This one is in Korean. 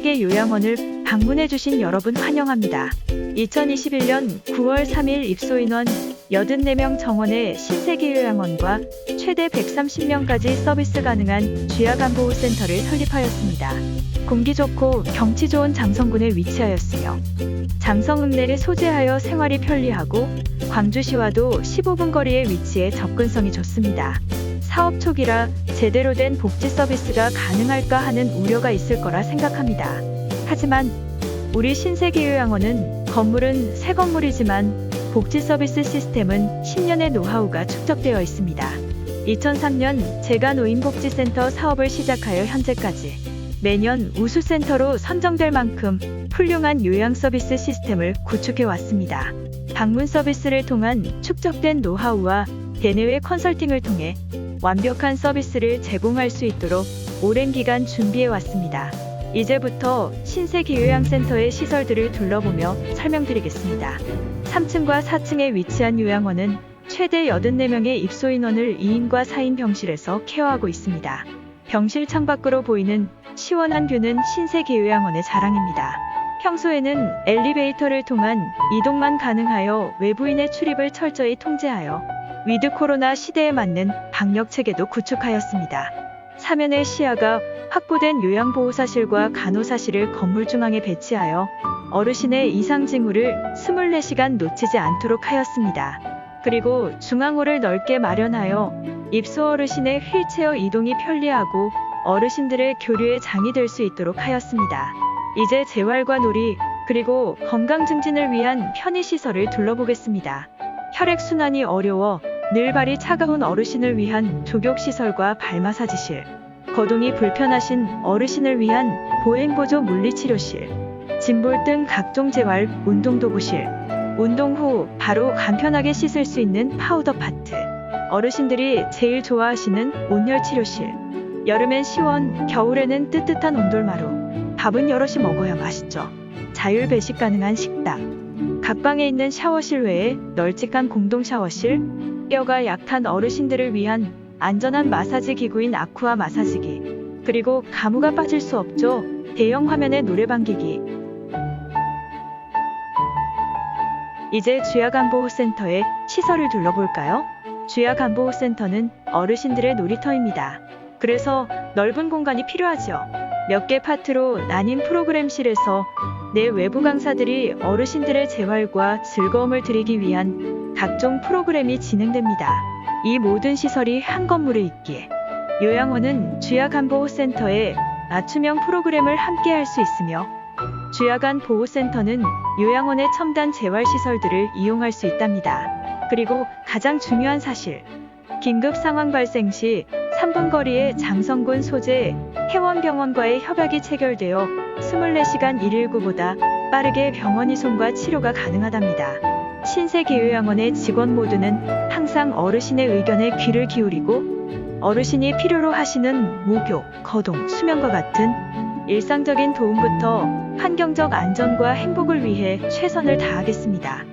신세계 요양원을 방문해주신 여러분 환영합니다. 2021년 9월 3일 입소 인원 84명 정원의 신세계 요양원과 최대 130명까지 서비스 가능한 쥐약안보호센터를 설립하였습니다. 공기 좋고 경치 좋은 장성군에 위치하였으며 장성읍내를 소재하여 생활이 편리하고 광주시와도 15분 거리에 위치해 접근성이 좋습니다. 사업 초기라 제대로 된 복지 서비스가 가능할까 하는 우려가 있을 거라 생각합니다. 하지만 우리 신세계 요양원은 건물은 새 건물이지만 복지 서비스 시스템은 10년의 노하우가 축적되어 있습니다. 2003년 제가 노인복지센터 사업을 시작하여 현재까지 매년 우수센터로 선정될 만큼 훌륭한 요양 서비스 시스템을 구축해 왔습니다. 방문 서비스를 통한 축적된 노하우와 대내외 컨설팅을 통해 완벽한 서비스를 제공할 수 있도록 오랜 기간 준비해 왔습니다. 이제부터 신세계 요양센터의 시설들을 둘러보며 설명드리겠습니다. 3층과 4층에 위치한 요양원은 최대 84명의 입소 인원을 2인과 4인 병실에서 케어하고 있습니다. 병실 창밖으로 보이는 시원한 뷰는 신세계 요양원의 자랑입니다. 평소에는 엘리베이터를 통한 이동만 가능하여 외부인의 출입을 철저히 통제하여 위드 코로나 시대에 맞는 방역 체계도 구축하였습니다. 사면의 시야가 확보된 요양보호사실과 간호사실을 건물 중앙에 배치하여 어르신의 이상 징후를 24시간 놓치지 않도록 하였습니다. 그리고 중앙홀을 넓게 마련하여 입소 어르신의 휠체어 이동이 편리하고 어르신들의 교류의 장이 될 수 있도록 하였습니다. 이제 재활과 놀이 그리고 건강 증진을 위한 편의시설을 둘러보겠습니다. 혈액순환이 어려워 늘 발이 차가운 어르신을 위한 조격시설과 발마사지실, 거동이 불편하신 어르신을 위한 보행보조 물리치료실, 짐볼 등 각종 재활 운동도구실, 운동 후 바로 간편하게 씻을 수 있는 파우더 파트, 어르신들이 제일 좋아하시는 온열치료실, 여름엔 시원, 겨울에는 뜨뜻한 온돌마루, 밥은 여럿이 먹어야 맛있죠. 자율 배식 가능한 식당, 각 방에 있는 샤워실 외에 널찍한 공동 샤워실, 뼈가 약한 어르신들을 위한 안전한 마사지 기구인 아쿠아 마사지기, 그리고 가무가 빠질 수 없죠. 대형 화면의 노래방 기기. 이제 쥐약안보호센터의 시설을 둘러볼까요? 쥐약안보호센터는 어르신들의 놀이터입니다. 그래서 넓은 공간이 필요하죠. 몇 개 파트로 나뉜 프로그램실에서 내 외부 강사들이 어르신들의 재활과 즐거움을 드리기 위한 각종 프로그램이 진행됩니다. 이 모든 시설이 한 건물에 있기에 요양원은 쥐약안보호센터에 맞춤형 프로그램을 함께 할 수 있으며 쥐약안 보호센터는 요양원의 첨단 재활시설들을 이용할 수 있답니다. 그리고 가장 중요한 사실, 긴급 상황 발생 시 3분 거리의 장성군 소재 해원병원과의 협약이 체결되어 24시간 119보다 빠르게 병원 이송과 치료가 가능하답니다. 신세계요양원의 직원 모두는 항상 어르신의 의견에 귀를 기울이고 어르신이 필요로 하시는 목욕, 거동, 수면과 같은 일상적인 도움부터 환경적 안전과 행복을 위해 최선을 다하겠습니다.